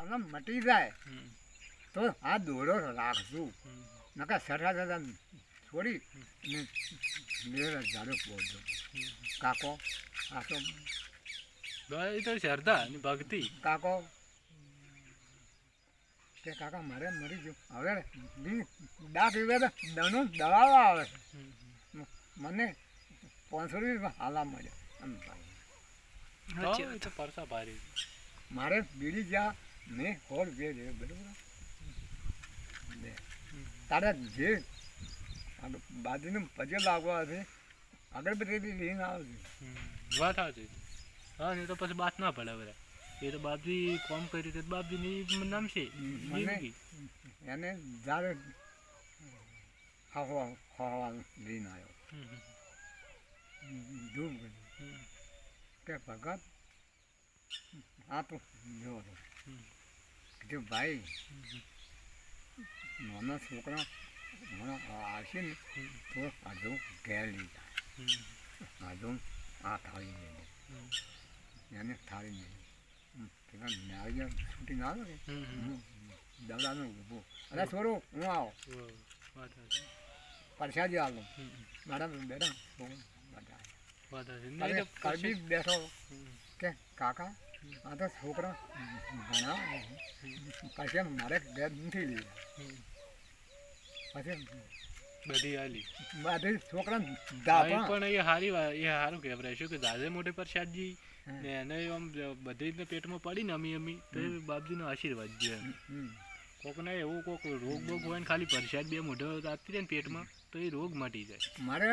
તમને મટી જાય તો આ દોરો રાખશું નકા સઠા સઠા છોડી ને મેળ ઝાડો પહોંચો કાકો આ તો એ તો શ્રદ્ધા ભક્તિ. કાકો કે કાકા મારે મરી ગયું. હવે દી ડાક તો દનો દવાઓ આવે. છે મને પાંચસો રૂપિયા હાલા મળ્યા. એમ મારે બીડી જ્યાં મેં હોલ જે રહ્યો બરોબર? બે તારા જે બાજુનું પજે લાગવા છે આગળ બધી લઈને આવશે વાત આવશે હા એ તો પછી બાત ના પડે બધા એ તો બાપજી કોમ કરી તો બાપજીની નામ છે એને જ્યારે હવા હવા લઈને આવ્યો. હમ, કે ભગત આ તો જો. કે ભાઈ નાના છોકરા આવશે ને તો અડધું ઘેર લઈ જાય. અડધું આ થાળી લઈને એને થાળી લઈને પેલા છૂટી ના આવે. અરે છોડો હું આવો. પરસાદી મેડમ હું બધા. બેઠો. કે કાકા આ તો છોકરા ભણા પછી મારે ઘેર નથી લીધા. પછી બધી આલી બધી છોકરા હા, પણ એ હારી એ હારું કહેવાય. શું કે દાદે મોટે પ્રસાદજી ને એને આમ બધી રીતના પેટમાં પડી ને અમી અમી તો એ બાપજીનો આશીર્વાદ છે. કોકને એવું કોક રોગ બોગ હોય ને ખાલી પ્રસાદ બે મોઢે આપતી જાય ને પેટમાં તો એ રોગ મટી જાય. મારે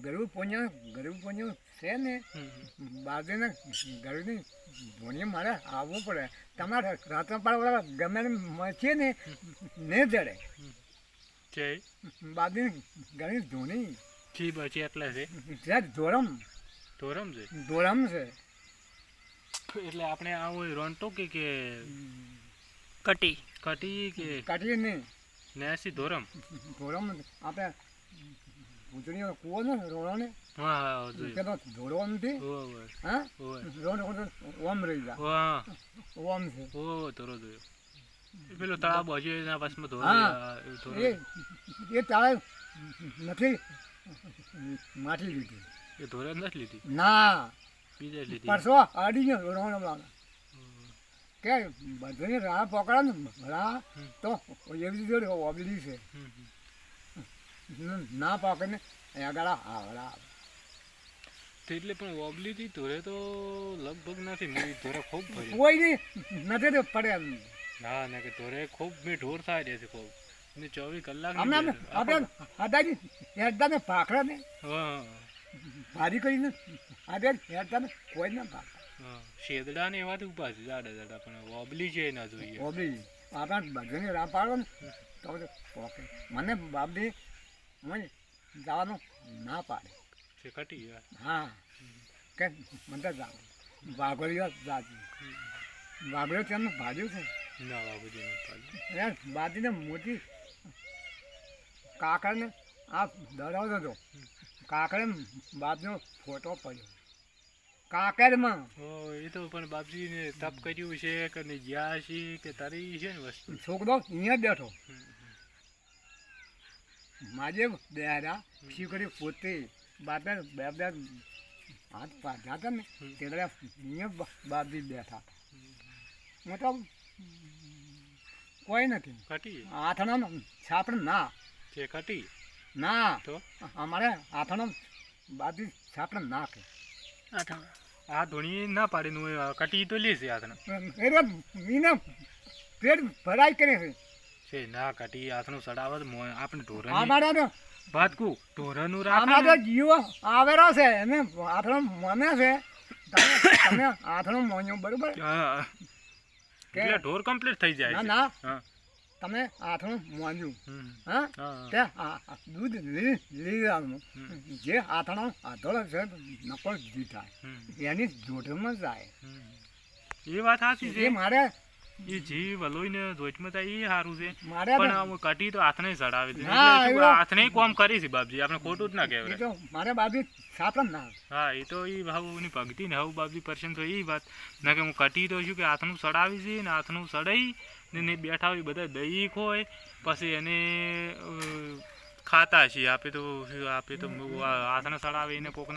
ગરુ પોણ્યા ગરુ પોણ્યું છે ને? બાજુને ગરુની ધોની મારે આવવું પડે. તમારે રાતના પાડવાળા ગમે મચીએ ને ને જડે. બાજુની ગરી ધોની છી બચી એટલે છે. ત્યાં ધોરમ. ધોરમ છે? ધોરમ છે. એટલે આપણે આવું રોંટો કે કે કટી? કટી કે કટી નહીં. નેસી ધોરમ? ધોરમ આપણે ઉજળીઓ કૂવો ને રોણો ને હા પેલો ધોરો નથી હા ઓવે રોણ ઓમ રહી ઓ હા ઓમ છે ઓ ધોરો જોયો પેલો તળાવ બાજુ એના પાસમાં ધોરો એ એ તારે નથી માટી લીધી એ ધોરે નથી લીધી ના બીજે જ લીધી પરસો આડી ગયો રોણ વાળા કે બધાની રાહ પકડા ને રાહ તો એવી રીતે ઓબલી છે ના પાકે ને. આગળ આવડા એટલે પણ ઓબલી થી ધોરે તો લગભગ નથી મેં ધોરે ખૂબ ભર્યું. કોઈ નહીં નથી તો પડે ના ના કે ધોરે ખૂબ મેં ઢોર થાય રહે છે ખૂબ. ને ચોવીસ કલાક હમણાં આપણે હદાજી હેડતા ભાખરા ને. હા. ભારી કરીને આજે હેડતા કોઈ ના ભાખરા શેદડા ને એવા ઊભા છે જાડા જાડા પણ ઓબલી છે ના જોઈએ. ઓબલી આપણે બધાની રામ પાડો ને તો મને બાપડી મને જવાનું ના પાડે. હા. કે મને તો જાવ વાઘોડીઓ જાતી વાઘોડીઓ તેમને ભાજ્યું છે? ના બાજીને મોટી કાકડને આ દરાવતો હતો કાકડે બાપનો ફોટો પડ્યો. કાકરમાં એ તો પણ બાપજીને તપ કર્યું છે કે ગયા છે કે તારી છે ને વસ્તુ? છોકરો અહીંયા બેઠો. માજે બેરા કરી પોતે બાપે બે બે હાથ પાડ્યા હતા ને. ત્યારે અહીંયા બાપજી બેઠા મતલબ કોઈ નથી. કટી. આથણા છાપડ ના. છે કટી? ના. તો? અમારે આથણા બાપજી છાપણ ના કે. આ ધોણી ના પાડીને કટી તો લે છે એ મીને પેટ ભરાઈ કરે છે. છે ના કટી હાથનું સડાવત આપણે ઢોરણ અમારા તો વાત કુ ઢોરનું આમાં તો જીવ આવેલો છે એને આથણો મને છે. તમે આથણો મોન્યો બરોબર? એટલે ઢોર કમ્પ્લીટ થઈ જાય ના ના. તમે આથણું મોન્યું હા? તે આ- આ દૂધ લી હમ. જે આથણો આધોળો છે નકળ થાય. એની જોડમાં જાય. એ વાત સાચી છે. મારે એ જીવ વલોઈને જોઈટમાં થાય એ સારું છે. પણ કટી તો હાથને ચડાવે છે ના, એટલે શું, એવો- હાથને કોમ કરી છે બાપજી. આપણે ખોટું જ ના કહેવાય. મારે બાજુ સાપડા ના હા એ તો એ ભાવની ભક્તિ ને હવે બાપજી પર્સન તો એ વાત. ના કે હું કટી તો છું કે હાથનું સડાવી છે ને હાથનું સડાઈ ને બેઠા હોય બધા દહીં હોય પછી એને ખાતા છીએ. આપે તો આપે તો હાથને સડાવે એને કોકના